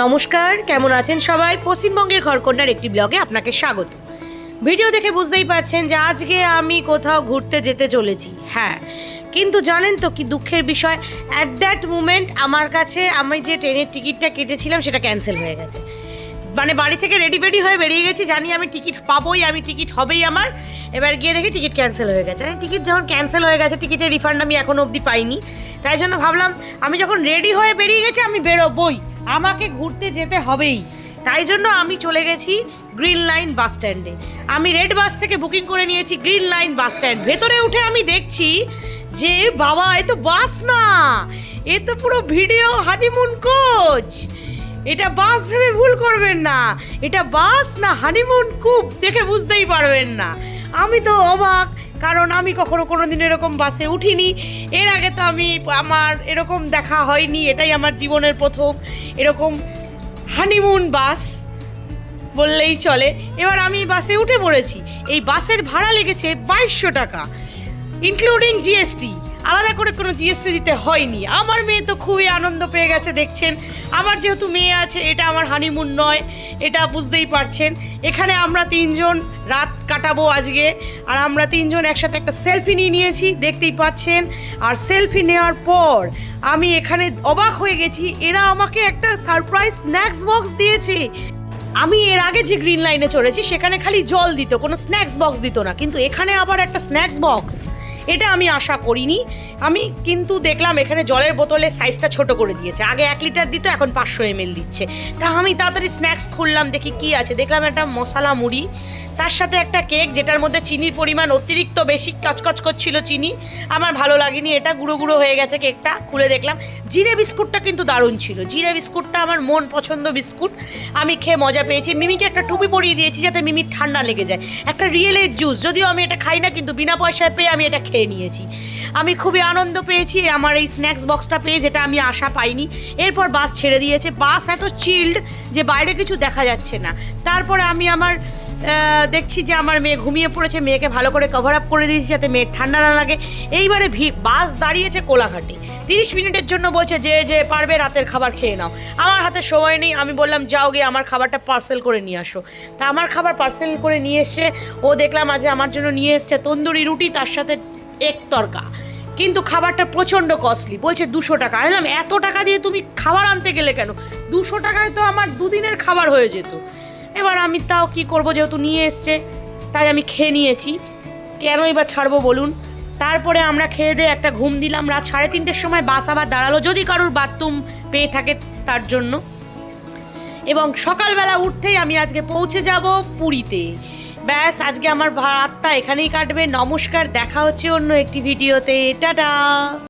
নমস্কার, কেমন আছেন সবাই? পশ্চিমবঙ্গের ঘরকন্যার একটি ব্লগে আপনাকে স্বাগত। ভিডিও দেখে বুঝতেই পারছেন যে আজকে আমি কোথাও ঘুরতে যেতে চলেছি। হ্যাঁ কিন্তু জানেন তো কি দুঃখের বিষয়? অ্যাট দ্যাট মুমেন্ট আমার কাছে আমি যে ট্রেনের টিকিটটা কেটেছিলাম সেটা ক্যান্সেল হয়ে গেছে। মানে বাড়ি থেকে রেডি বেডি হয়ে বেরিয়ে গেছি, জানি আমি টিকিট পাবোই, আমি টিকিট হবেই আমার। এবার গিয়ে দেখি টিকিট ক্যান্সেল হয়ে গেছে। টিকিট যখন ক্যান্সেল হয়ে গেছে, টিকিটের রিফান্ড আমি এখনও অবধি পাইনি। তাই জন্য ভাবলাম, আমি যখন রেডি হয়ে বেরিয়ে গেছি, আমি বেরোবই। আমাকে ঘুরতে যেতে হবেই। তাই জন্য আমি চলে গেছি গ্রিন লাইন বাস স্ট্যান্ডে। আমি রেড বাস থেকে বুকিং করে নিয়েছি গ্রিন লাইন বাস স্ট্যান্ড। ভেতরে উঠে আমি দেখছি যে, বাবা, এ তো বাস না। এ তো পুরো ভিডিও হানিমুন কোচ। এটা বাস ভেবে ভুল করবেন না। এটা বাস না হানিমুন কূপ দেখে বুঝতেই পারবেন না। আমি তো অবাক, কারণ আমি কখনো কোনো দিন এরকম বাসে উঠিনি। এর আগে তো আমি আমার এরকম দেখা হয়নি, এটাই আমার জীবনের প্রথম এরকম হানিমুন বাস বললেই চলে। এবার আমি বাসে উঠে পড়েছি। এই বাসের ভাড়া লেগেছে বাইশশো টাকা ইনক্লুডিং জিএসটি আলাদা করে কোনো জিএসটি দিতে হয়নি। আমার মেয়ে তো খুবই আনন্দ পেয়ে গেছে, দেখছেন। আমার যেহেতু মেয়ে আছে, এটা আমার হানিমুন নয়, এটা বুঝতেই পারছেন। এখানে আমরা তিনজন রাত কাটাবো আজকে, আর আমরা তিনজন একসাথে একটা সেলফি নিয়ে নিয়েছি, দেখতেই পাচ্ছেন। আর সেলফি নেওয়ার পর আমি এখানে অবাক হয়ে গেছি, এরা আমাকে একটা সারপ্রাইজ স্ন্যাক্স বক্স দিয়েছে। আমি এর আগে যে গ্রিন লাইনে চড়েছি, সেখানে খালি জল দিত, কোনো স্ন্যাক্স বক্স দিত না। কিন্তু এখানে আবার একটা স্ন্যাক্স বক্স এটা আমি আশা করিনি। আমি কিন্তু দেখলাম এখানে জলের বোতলের সাইজটা ছোট করে দিয়েছে। আগে এক লিটার দিত, এখন পাঁচশো এম দিচ্ছে। তা আমি তাড়াতাড়ি স্ন্যাক্স খুললাম, দেখি কি আছে। দেখলাম একটা মশলা মুড়ি। তার সাথে একটা কেক যেটার মধ্যে চিনির পরিমাণ অতিরিক্ত বেশি কচকচ করছিল চিনি। আমার ভালো লাগেনি, এটা গুঁড়ো গুঁড়ো হয়ে গেছে কেকটা, খুলে দেখলাম। জিরে বিস্কুটটা কিন্তু দারুণ ছিল। জিরে বিস্কুটটা আমার মন পছন্দ বিস্কুট। আমি খেয়ে মজা পেয়েছি। মিমিকে একটা টুপি পরিয়ে দিয়েছি যাতে মিমির ঠান্ডা লেগে যায়। একটা রিয়েলের জুস। যদিও আমি এটা খাই না, কিন্তু বিনা পয়সায় পেয়ে আমি এটা খেয়ে নিয়েছি। আমি খুবই আনন্দ পেয়েছি। আমার এই স্ন্যাক্স বক্সটা পেয়ে যেটা আমি আশা পাইনি। এরপর বাস ছেড়ে দিয়েছে। বাস এত চিল্ড যে বাইরে কিছু দেখা যাচ্ছে না। তারপরে আমি আমার দেখছি যে আমার মেয়ে ঘুমিয়ে পড়েছে, মেয়েকে ভালো করে কভার আপ করে দিয়েছি যাতে মেয়ের ঠান্ডা না লাগে। এইবারে ভিড় বাস দাঁড়িয়েছে কোলাঘাটে। তিরিশ মিনিটের জন্য বলছে, যে যে পারবে রাতের খাবার খেয়ে নাও। আমার হাতে সময় নেই, আমি বললাম, যাও গিয়ে আমার খাবারটা পার্সেল করে নিয়ে আসো। তা আমার খাবার পার্সেল করে নিয়ে এসে ও দেখলাম আজ আমার জন্য নিয়ে এসছে তন্দুরি রুটি, তার সাথে এক তরকা। কিন্তু খাবারটা প্রচণ্ড কস্টলি বলছে দুশো টাকা। আমি এত টাকা দিয়ে তুমি খাবার আনতে গেলে কেন? দুশো টাকায় তো আমার দুদিনের খাবার হয়ে যেত। এবার আমি তাও কি করব যেহেতু নিয়ে এসছে, তাই আমি খেয়ে নিয়েছি। কেনই বা ছাড়বো বলুন? তারপরে আমরা খেয়ে দিয়ে একটা ঘুম দিলাম রাত সাড়ে তিনটের সময় বাস আবার দাঁড়াল, যদি কারোর বাথরুম পেয়ে থাকে তার জন্য। এবং সকালবেলা উঠতেই আমি আজকে পৌঁছে যাব পুরীতে। ব্যাস, আজকে আমার রাতটা এখানেই কাটবে। নমস্কার, দেখা হচ্ছে অন্য একটি ভিডিওতে। টাটা!